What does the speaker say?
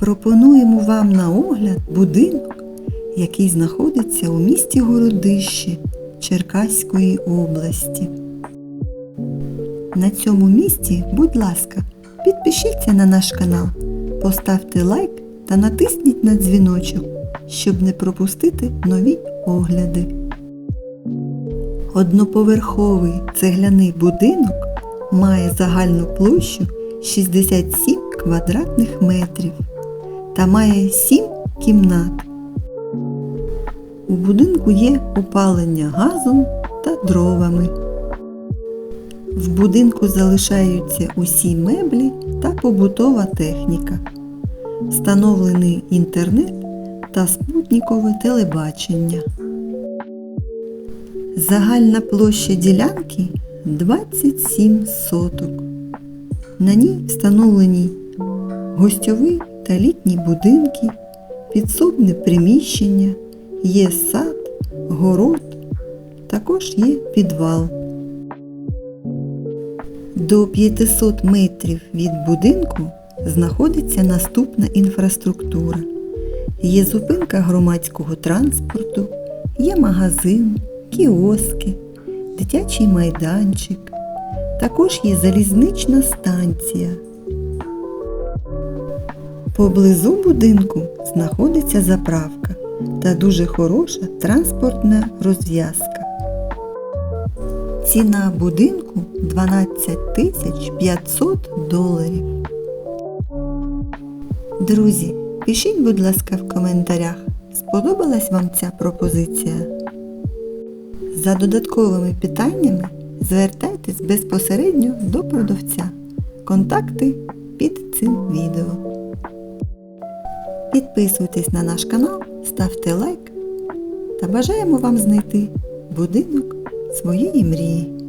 Пропонуємо вам на огляд будинок, який знаходиться у місті Городище Черкаської області. На цьому місці, будь ласка, підпишіться на наш канал, поставте лайк та натисніть на дзвіночок, щоб не пропустити нові огляди. Одноповерховий цегляний будинок має загальну площу 67 квадратних метрів та має 7 кімнат. У будинку є опалення газом та дровами. В будинку залишаються усі меблі та побутова техніка. Встановлений інтернет та спутникове телебачення. Загальна площа ділянки 27 соток. На ній встановлені гостьовий та літні будинки, підсобне приміщення, є сад, город, також є підвал. До 500 метрів від будинку знаходиться наступна інфраструктура. Є зупинка громадського транспорту, є магазин, кіоски, дитячий майданчик. Також є залізнична станція. Поблизу будинку знаходиться заправка та дуже хороша транспортна розв'язка. Ціна будинку 12 тисяч 500 доларів. Друзі, пишіть, будь ласка, в коментарях, сподобалась вам ця пропозиція? За додатковими питаннями звертайтесь безпосередньо до продавця. Контакти під цим відео. Підписуйтесь на наш канал, ставте лайк та бажаємо вам знайти будинок своєї мрії.